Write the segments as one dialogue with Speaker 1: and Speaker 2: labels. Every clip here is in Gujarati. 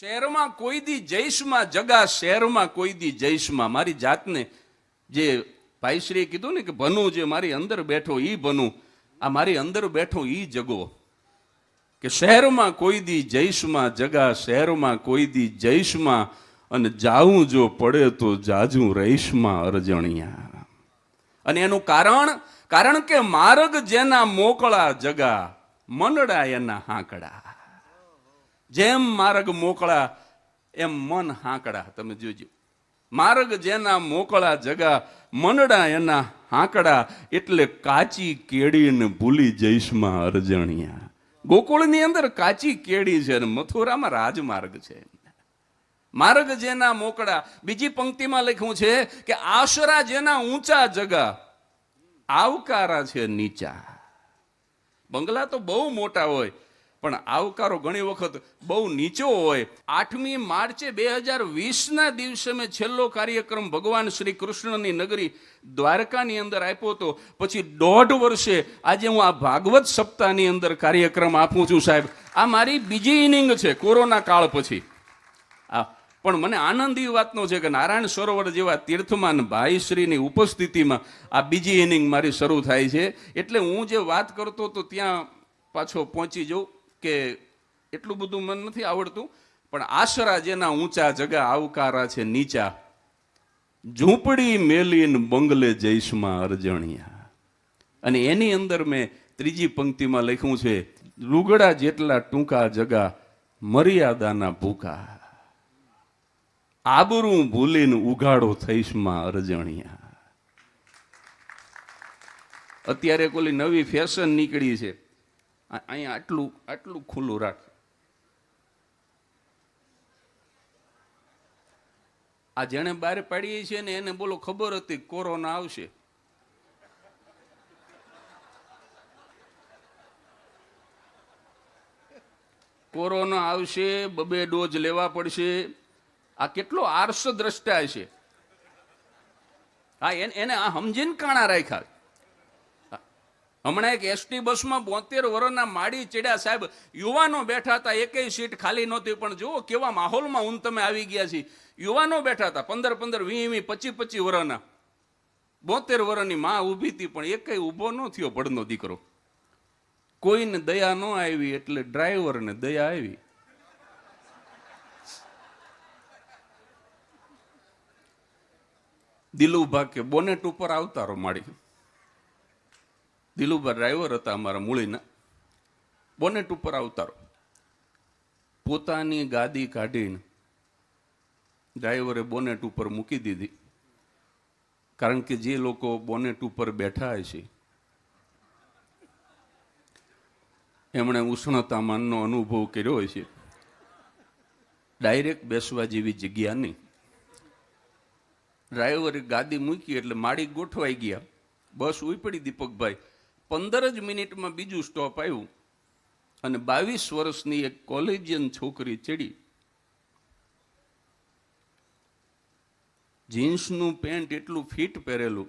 Speaker 1: શહેરમાં કોઈ દી જૈશમાં જગા, શહેરમાં કોઈ દી જૈશમાં. મારી જાતને જે ભાઈશ્રીએ કીધું ને કે ભનું જે મારી અંદર બેઠો એ ભનું, આ મારી અંદર બેઠો ઈ જગો. કે શહેરમાં કોઈ દી જૈશમાં જગા, શહેરમાં કોઈ દી જૈશમાં, અને જાવું જો પડે તો જાજું રહીશમાં અરજણિયા. અને એનું કારણ કારણ કે માર્ગ જેના મોકળા જગા મનડા એના હાંકડા જેમ માર્ગ મોકળા, એમ મન હાંકડા તમે જોજો. માર્ગ જેના મોકળા જગા મનડા એના હાંકડા એટલે કાચી કેડીને ભૂલી જઈશમાં અરજણિયા. ગોકુળની અંદર કાચી કેડી છે અને મથુરામાં રાજમાર્ગ છે. માર્ગ જેના મોકળા. બીજી પંક્તિમાં લખ્યું છે કે આશરા જેના ઊંચા જગા, આવકારા છે નીચા. બંગલા તો બહુ મોટા હોય પણ આવકારો ઘણી વખત બહુ નીચો હોય. આઠમી માર્ચે બે હજાર વીસના દિવસે મેં છેલ્લો કાર્યક્રમ ભગવાન શ્રી કૃષ્ણની નગરી દ્વારકાની અંદર આપ્યો હતો. પછી દોઢ વર્ષે આજે હું આ ભાગવત સપ્તાહની અંદર કાર્યક્રમ આપું છું સાહેબ. આ મારી બીજી ઇનિંગ છે, કોરોના કાળ પછી. આ, પણ મને આનંદ એ વાતનો છે કે નારાયણ સરોવર જેવા તીર્થમાન ભાઈશ્રીની ઉપસ્થિતિમાં આ બીજી ઇનિંગ મારી શરૂ થાય છે. એટલે હું જે વાત કરતો તો ત્યાં પાછો પહોંચી જાઉં. કે એટલું બધું મને નથી આવડતું, પણ આશરા જેના ઊંચા જગા આવકારા છે નીચા. ઝૂંપડી મેલીન બંગલે જૈશમાં અરજણિયા. અને એની અંદર મેં ત્રીજી પંક્તિમાં લખ્યું છે, લુગડા જેટલા ટૂંકા જગા, મર્યાદાના ભૂકા આબરું ભૂલીને ઉઘાડો થઈશમાં અરજણિયા. અત્યારે કોઈ નવી ફેશન નીકળી છે. અહીંયા આટલું આટલું ખુલ્લું રાખ. આ જેણે બહાર પાડીએ છીએ ને એને બોલો ખબર હતી કોરોના આવશે. કોરોના આવશે, બબે ડોઝ લેવા પડશે. આ કેટલો આર્ષ દ્રષ્ટા છે. હા એને આ સમજીને કાણા રાખ્યા. હમણાં એક એસટી બસમાં બોતેર વર્ષના માડી ચડ્યા સાહેબ. યુવાનો બેઠા હતા, એકેય સીટ ખાલી નહોતી, પણ જુઓ કેવા માહોલમાં ઊંઘ તમે આવી ગયા છીએ યુવાનો બેઠા હતા, પંદર પંદર વી વી પચી પચી વર્ષના બોતેર વર્ષની માં ઊભી હતી, પણ એકેય ઊભો ન થયો પડનો દીકરો. કોઈને દયા ન આવી એટલે ડ્રાઈવરને દયા આવી. દિલુભા કે બોનેટ ઉપર આવતારો માડી દિલુભા ડ્રાઈવર હતા અમારા મૂળીના. બોનેટ ઉપર આવતારો. પોતાની ગાદી કાઢીને ડ્રાઈવરે બોનેટ ઉપર મૂકી દીધી. કારણ કે જે લોકો બોનેટ ઉપર બેઠા હશે એમણે ઉષ્ણતામાનનો અનુભવ કર્યો છે. ડાયરેક્ટ બેસવા જેવી જગ્યા નહીં. ડ્રાઈવરે ગાદી મૂકી એટલે માળી ગોઠવાઈ ગયા. બસ ઉપડી દીપકભાઈ. પંદર જ મિનિટમાં બીજું સ્ટોપ આવ્યું. અને બાવીસ વર્ષની એક કોલેજિયન છોકરી ચડી. જીન્સનું પેન્ટ એટલું ફિટ પહેરેલું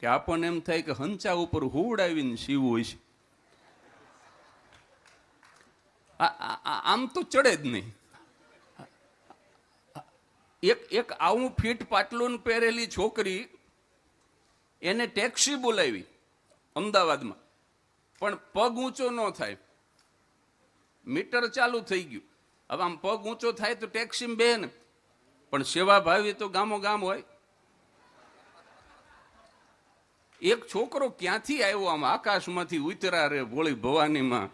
Speaker 1: કે આપણને એમ થાય કે હંચા ઉપર હુવડાવીને સીવું હોય છે. આમ તો ચડે જ નહીં. એક એક આવું ફિટ પાટલું પહેરેલી છોકરી એને ટેક્સી બોલાવી. અમદાવાદમાં. પણ પગ ઊંચો ન થાય. મીટર ચાલુ થઈ ગયું. હવે આમ પગ ઊંચો થાય તો ટેક્સી બે ને. પણ સેવા ભાવી તો ગામો ગામ હોય. એક છોકરો ક્યાંથી આવ્યો આમ આકાશમાંથી ઉતરા રે ભોળી ભવાનીમાં?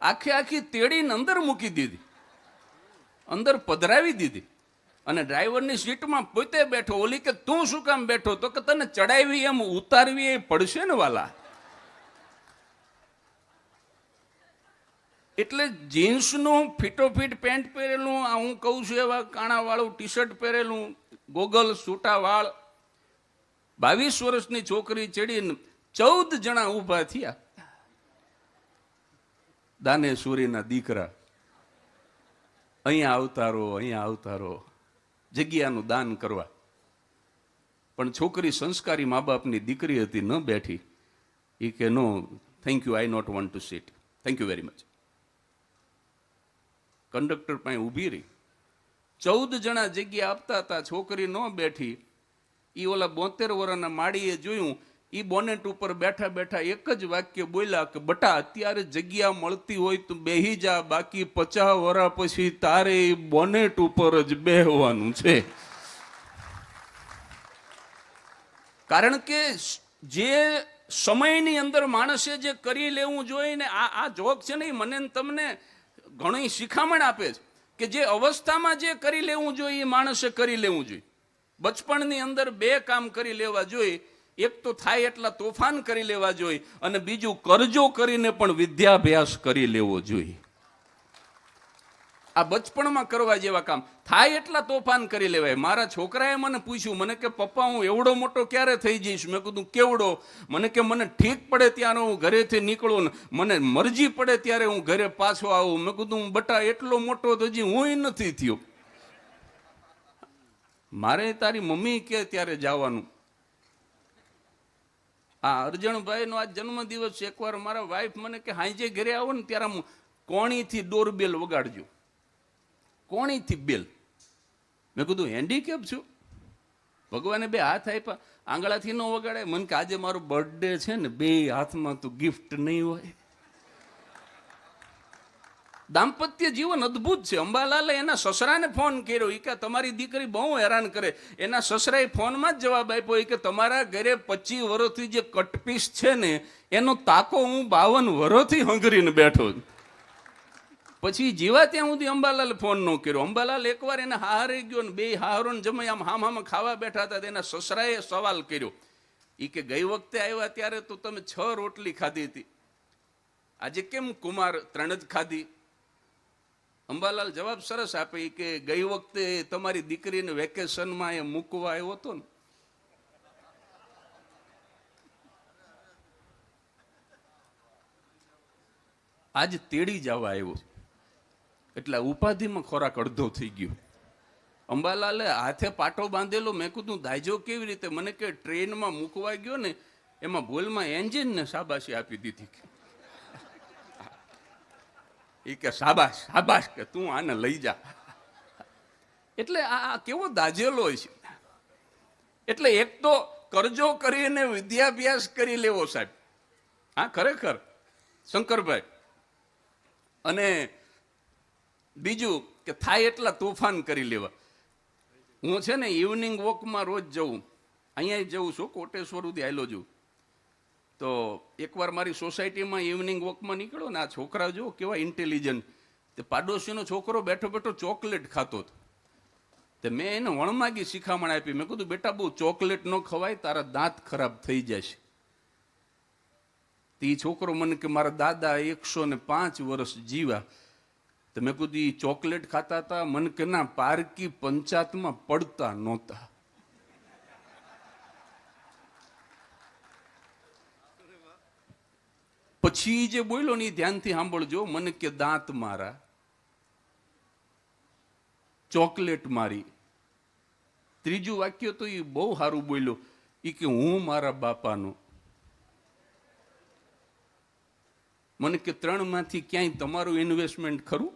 Speaker 1: આખી આખી તેડીને અંદર મૂકી દીધી. અંદર પધરાવી દીધી. અને ડ્રાઈવરની સીટમાં પોતે બેઠો, ઓલી કે, તું શું કામ બેઠો? તો કે, તને ચડાવી એમ ઉતારવી એ પડશે ને વાલા. એટલે જીન્સનું ફિટોફિટ પેન્ટ પહેરેલું, આ હું કહું છું એવા કાણાવાળું ટી શર્ટ પહેરેલું, ગોગલ, સૂટા, વાળ. બાવીસ વર્ષની છોકરી ચડીને ચૌદ જણા ઊભા થયા. દાનેશ્વરીના દીકરા. અહીંયા આવતારો અહીંયા આવતારો જગ્યાનું દાન કરવા. પણ છોકરી સંસ્કારી મા બાપની દીકરી હતી, ન બેઠી. એ કે, no thank you I not want to seat thank you very much conductor પાસે ઊભી રહી. ચૌદ જણા જગ્યા આપતા હતા, છોકરી ન બેઠી. એ ઓલા બોતેર વર્ષના માળીએ જોયું ઈ બોનેટ ઉપર બેઠા બેઠા એક જ વાક્ય બોલ્યા કે, બટા, અત્યારે જગ્યા મળતી હોય તો બેહી જા, બાકી પચાસ વર્ષ પછી તારે બોનેટ ઉપર જ બેહવાનું છે. કારણ કે જે સમયની અંદર માણસે જે કરી લેવું જોઈએ ને, આ આ જોક છે ને એ મને તમને ઘણી શિખામણ આપે છે કે જે અવસ્થામાં જે કરી લેવું જોઈએ એ માણસે કરી લેવું જોઈએ. બચપણની અંદર બે કામ કરી લેવા જોઈએ. એક તો થાય એટલા તોફાન કરી લેવા જોઈએ અને બીજું કરજો કરીને પણ વિદ્યાભ્યાસ કરી લેવો જોઈએ. આ બચપણમાં કરવા જેવા કામ. થાય એટલા તોફાન કરી લેવાય. મારા છોકરાએ મને પૂછ્યું, મને કે, પપ્પા, હું એવડો મોટો ક્યારે થઈ જઈશ? મેં કીધું, કેવડો? મને કે, મને ઠીક પડે ત્યારે હું ઘરેથી નીકળું ને, મને મરજી પડે ત્યારે હું ઘરે પાછો આવું. મેં કીધું બટા એટલો મોટો તો હજી હું નથી થયો. મારે તારી મમ્મી કે, ત્યારે જવાનું? આ અરજણભાઈનો આ જન્મદિવસ એકવાર મારા વાઈફ મને કે, હાંજે ઘરે આવો ને ત્યારે હું કોણીથી ડોરબેલ વગાડજો. કોણીથી બેલ મેં કીધું હેન્ડીકેપ છું? ભગવાને બે હાથ આપ્યા. આંગળાથી ન વગાડે મને કે, આજે મારો બર્થડે છે ને, બે હાથમાં તો ગિફ્ટ નહીં હોય. દાંપત્ય જીવન અદ્ભુત છે. અંબાલાલે એના સસરાને ફોન કર્યો. એ કે, તમારી દીકરી બહુ હેરાન કરે. એના સસરાએ ફોનમાં જ જવાબ આપ્યો. એ કે, તમારા ઘરે પચીસ વર્ષથી જે કટપીસ છે ને, એનો તાકો હું બાવન વર્ષથી હંગરીને બેઠો પછી જીવા ત્યાં સુધી અંબાલાલ ફોન ન કર્યો. અંબાલાલ એકવાર એને હારે ગયો ને બે હારોને જમાઈ આમ હામ હામ ખાવા બેઠા હતા. તેના સસરાએ સવાલ કર્યો. ઈ કે, ગઈ વખતે આવ્યા ત્યારે તો તમે છ રોટલી ખાધી હતી. આજે કેમ કુમાર ત્રણ જ ખાધી? અંબાલાલ જવાબ સરસ આપે કે ગઈ વખતે તમારી દીકરીને વેકેશનમાં એ મૂકવા આવ્યો હતો ને. આજ તેડી જવા આવ્યો. એટલે ઉપાધિમાં ખોરાક અડધો થઈ ગયો. અંબાલાલે હાથે પાટો બાંધેલો, મેં કીધું દાયજો કેવી રીતે? મને કે, ટ્રેનમાં મૂકવા ગયો ને, એમાં ભૂલમાં એન્જિનને શાબાશી આપી દીધી. એ કે, શાબાશ શાબાશ કે તું આને લઈ જા. એટલે આ કેવો દાજેલો છે. એટલે એક તો કરજો કરીને વિદ્યાભ્યાસ કરી લેવો, સાહેબ. હા, ખરેખર. શંકરભાઈ. અને બીજું કે, થાય એટલા તોફાન કરી લેવા. હું છે ને ઇવનિંગ વોકમાં રોજ જઉં. અહીંયા જઉં છું, કોટેશ્વર સુધી આવેલો છું. તો એકવાર મારી સોસાયટીમાં ઇવનિંગ વોકમાં નીકળ્યો ને, આ છોકરા જો કેવા ઇન્ટેલિજન્ટ તે પાડોશીનો છોકરો બેઠો બેઠો ચોકલેટ ખાતો હતો. તે મેં એને વણમાગી શિખામણ આપી. મેં કીધું, બેટા, બહુ ચોકલેટ ન ખવાય, તારા દાંત ખરાબ થઈ જશે. તે છોકરો મને કે, મારા દાદા એકસો ને પાંચ વર્ષ જીવા. તો મેં કીધું એ ચોકલેટ ખાતા હતા, મને કે ના, પારકી પંચાયતમાં પડતા નહોતા. પછી જે બોલ્યો ને એ ધ્યાનથી સાંભળજો, મને કે દાંત મારા, ચોકલેટ મારી. ત્રીજું વાક્ય તો એ બહુ સારું બોલ્યો. એ કે હું મારા બાપાનો. મને કે ત્રણમાંથી ક્યાંય તમારું ઇન્વેસ્ટમેન્ટ ખરું?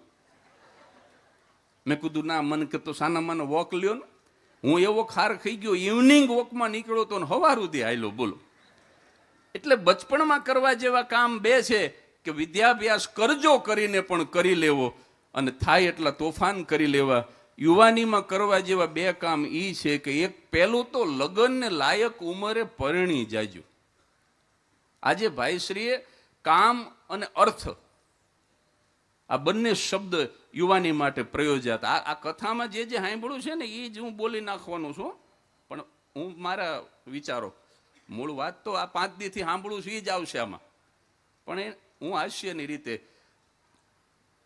Speaker 1: મેં કીધું, ના, મને કે તો સાના માનો વોક લ્યો ને. હું એવો ખાર ખાઈ ગયો ઇવનિંગ વોકમાં નીકળ્યો તો ને દે આયલો બોલો. એટલે બચપણમાં કરવા જેવા કામ બે છે કે વિદ્યાભ્યાસ કરજો કરીને પણ કરી લેવો અને થાય એટલા તોફાન કરી લેવા. યુવાનીમાં કરવા જેવા બે કામ એ છે કે એક પહેલું તો લગ્નને લાયક ઉંમરે પરણી જાજો. આજે ભાઈશ્રીએ કામ અને અર્થ આ બંને શબ્દ યુવાની માટે પ્રયોજ્યા આ કથામાં જે જે સાંભળ્યું છે ને એ જ હું બોલી નાખવાનું છું. પણ હું મારા વિચારો મૂળ વાત તો આ પાંચ દીથી સાંભળું છું એ જ આવશે આમાં. પણ એ હું હાસ્યની રીતે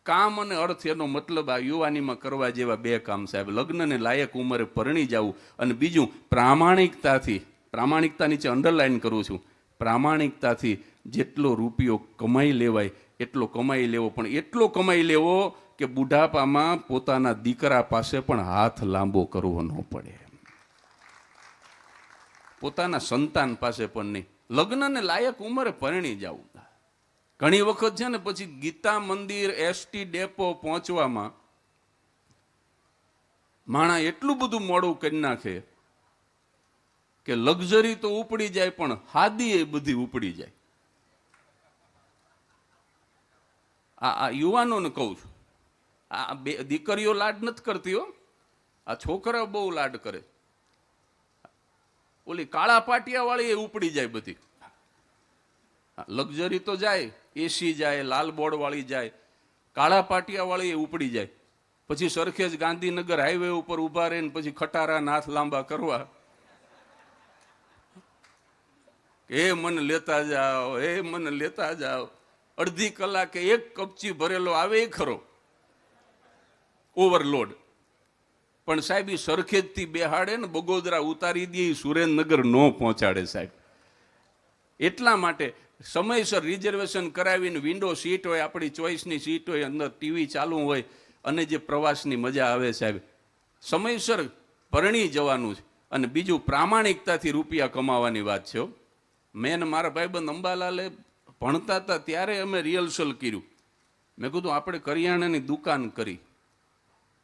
Speaker 1: કામ અને અર્થ એનો મતલબ આ યુવાનીમાં કરવા જેવા બે કામ, સાહેબ. લગ્નને લાયક ઉંમરે પરણી જવું અને બીજું પ્રામાણિકતાથી પ્રામાણિકતા નીચે અંડરલાઈન કરું છું, પ્રામાણિકતાથી જેટલો રૂપિયો કમાઈ લેવાય, એટલો કમાઈ લેવો. પણ એટલો કમાઈ લેવો કે બુઢાપામાં પોતાના દીકરા પાસે પણ હાથ લાંબો કરવો ન પડે. પોતાના સંતાન પાસે પણ નહીં. લગ્નને લાયક ઉંમરે પરણી જવું ઘણી વખત છે ને પછી ગીતા મંદિર એસટી ડેપો પહોંચવામાં માણા એટલું બધું મોડું કરી નાખે કે લક્ઝરી તો ઉપડી જાય, પણ હાદી એ બધી ઉપડી જાય. આ આ યુવાનોને કહું છું. આ બે દીકરીઓ લાડ નથી કરતી હો. આ છોકરાઓ બહુ લાડ કરે. ઓલી કાળા પાટિયા વાળી એ ઉપડી જાય બધી. લક્ઝરી તો જાય એસી જાય, લાલ બોર્ડ વાળી જાય, કાળા પાટિયા વાળી એ ઉપડી જાય. પછી સરખેજ ગાંધીનગર હાઈવે ઉપર ઊભા રહીને પછી ખટારા નાથ લાંબા કરવા. એ મને લેતા જાઓ એ મને લેતા જાઓ. અડધી કલાકે એક કપચી ભરેલો આવે એ ખરો. ઓવરલોડ પણ સાહેબ એ સરખેજથી બેહાડે ને બગોદરા ઉતારી દે એ સુરેન્દ્રનગર ન પહોંચાડે સાહેબ. એટલા માટે સમયસર રિઝર્વેશન કરાવીને વિન્ડો સીટ હોય, આપણી ચોઈસની સીટ હોય, અંદર ટીવી ચાલુ હોય, અને જે પ્રવાસની મજા આવે સાહેબ. સમયસર પરણી જવાનું છે. અને બીજું પ્રામાણિકતાથી રૂપિયા કમાવાની વાત છે મેં મારા ભાઈબંધ અંબાલાલે ભણતા હતા, ત્યારે અમે રિહર્સલ કર્યું. મેં કીધું, આપણે કરિયાણાની દુકાન કરી.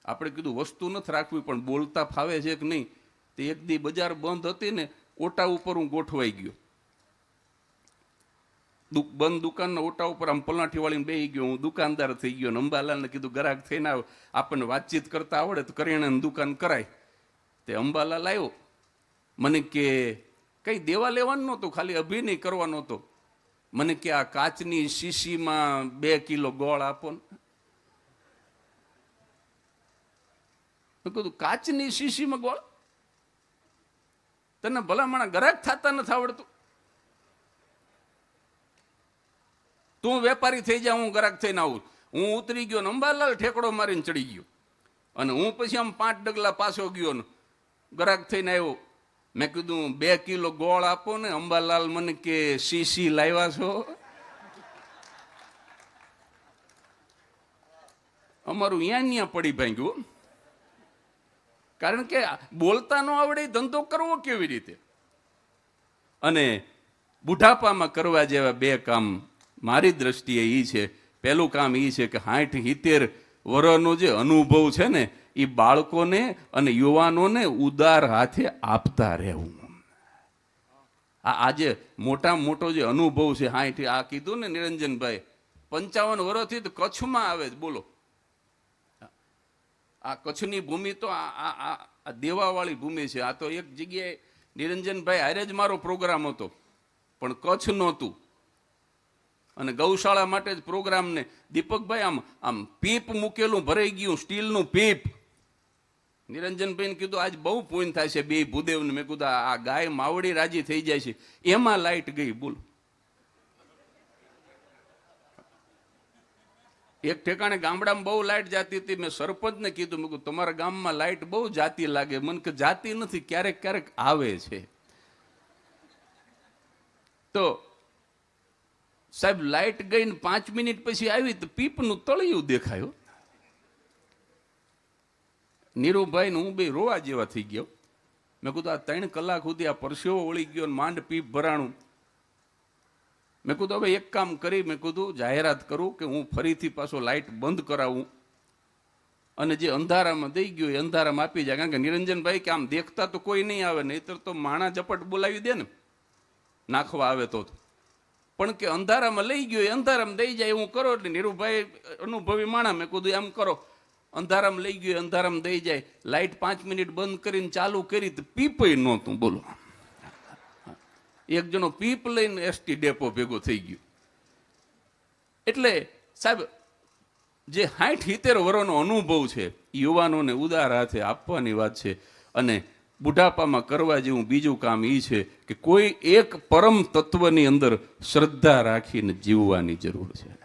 Speaker 1: આપણે કીધું વસ્તુ નથી રાખવી, પણ બોલતા ફાવે છે કે નહીં? તે એક દી બજાર બંધ હતી ને, ઓટા ઉપર હું ગોઠવાઈ ગયો. બંધ દુકાનના ઓટા ઉપર આમ પલાઠી વાળીને બેહી ગયો. હું દુકાનદાર થઈ ગયો અંબાલાલને કીધું ગ્રાહક થઈને આવ. આપણને વાતચીત કરતા આવડે તો કરિયાણાની દુકાન કરાય. તે અંબાલાલ આવ્યો. મને કે, કઈ દેવા લેવાનું નહોતું, ખાલી અભિનય કરવાનો હતો. મને કે, આ કાચની શીશીમાં બે કિલો ગોળ આપો ને. કીધું કાચની શીશીમાં ગોળ તને ભલામણા ગ્રાહક થતા નથી આવડતું. તું વેપારી થઈ જા, હું ગ્રાહક થઈને આવું હું ઉતરી ગયો અંબાલાલ ઠેકડો મારીને ચડી ગયો. અને હું પછી આમ પાંચ ડગલા પાછો ગયો ને ગ્રાહક થઈને આવ્યો. મેં કીધું, બે કિલો ગોળ આપો ને, અંબાલાલ મને કે, શીશી લાવ્યા છો? અમારું અહીંયા પડી ભાંગ્યું કારણ કે બોલતા ન આવડે, ધંધો કરવો કેવી રીતે? અને બુઢાપામાં કરવા જેવા બે કામ મારી દ્રષ્ટિએ એ છે. પહેલું કામ એ છે કે સાઠ હિતેર વર્ષનો જે અનુભવ છે ને એ બાળકોને અને યુવાનોને ઉદાર હાથે આપતા રહેવું. આ આજે મોટા મોટો જે અનુભવ છે, હાઠ, આ કીધું ને નિરંજનભાઈ, પંચાવન વર્ષથી તો કચ્છમાં આવે જ બોલો. આ કચ્છની ભૂમિ તો આ આ દેવાવાળી ભૂમિ છે. આ તો એક જગ્યાએ નિરંજનભાઈ હારે જ મારો પ્રોગ્રામ હતો. પણ કચ્છ નહોતું. અને ગૌશાળા માટે જ પ્રોગ્રામને દીપકભાઈ આમ આમ પીપ મૂકેલું ભરાઈ ગયું, સ્ટીલનું પીપ. નિરંજનભાઈને કીધું, આજ બહુ પૂન થાય છે, બે ભૂદેવને. મેં કીધું આ ગાય માવડી રાજી થઈ જાય છે. એમાં લાઈટ ગઈ. બોલો. એક ઠેકાણે ગામડામાં બહુ લાઈટ જાતી હતી, મેં સરપંચને કીધું, મેં કીધું, તમારા ગામમાં લાઈટ બહુ જાતી લાગે. મને કે, જાતી નથી, ક્યારેક ક્યારેક આવે છે. તો સાહેબ, લાઈટ ગઈ ને પાંચ મિનિટ પછી આવી તો પીપનું તળિયું દેખાયું. નીરુભાઈ ને હું બે રોવા જેવા થઈ ગયો. મેં કીધું, આ ત્રણ કલાક સુધી આ પરસેવો વળી ગયો માંડ પીપ ભરાણું. મેં કીધું, હવે એક કામ કરી, મેં કીધું, જાહેરાત કરું કે હું ફરીથી પાછો લાઇટ બંધ કરાવું. અને જે અંધારામાં દઈ ગયો, એ અંધારામાં આપી જાય. કારણ કે નિરંજનભાઈ કે આમ દેખતા તો કોઈ નહીં આવે, નહીતર તો માણા ઝપટ બોલાવી દે ને. નાખવા આવે તો પણ કે અંધારામાં લઈ ગયો, એ અંધારામાં દઈ જાય હું કરો એટલે નીરુભાઈ અનુભવી માણા. મેં કીધું, એમ કરો. અંધારામાં લઈ ગયો અંધારામાં દઈ જાય. લાઇટ પાંચ મિનિટ બંધ કરીને ચાલુ કરી તો પીપય નહોતું, બોલો. એક જણો પીપ લઈને એસટી ડેપો ભેગો થઈ ગયો. એટલે સાહેબ, જે સાઠ હિતેર વર્ષનો અનુભવ છે યુવાનોને ઉદાર હાથે આપવાની વાત છે અને બુઢાપામાં કરવા જેવું બીજું કામ એ છે કે કોઈ એક પરમ તત્વની અંદર શ્રદ્ધા રાખીને જીવવાની જરૂર છે.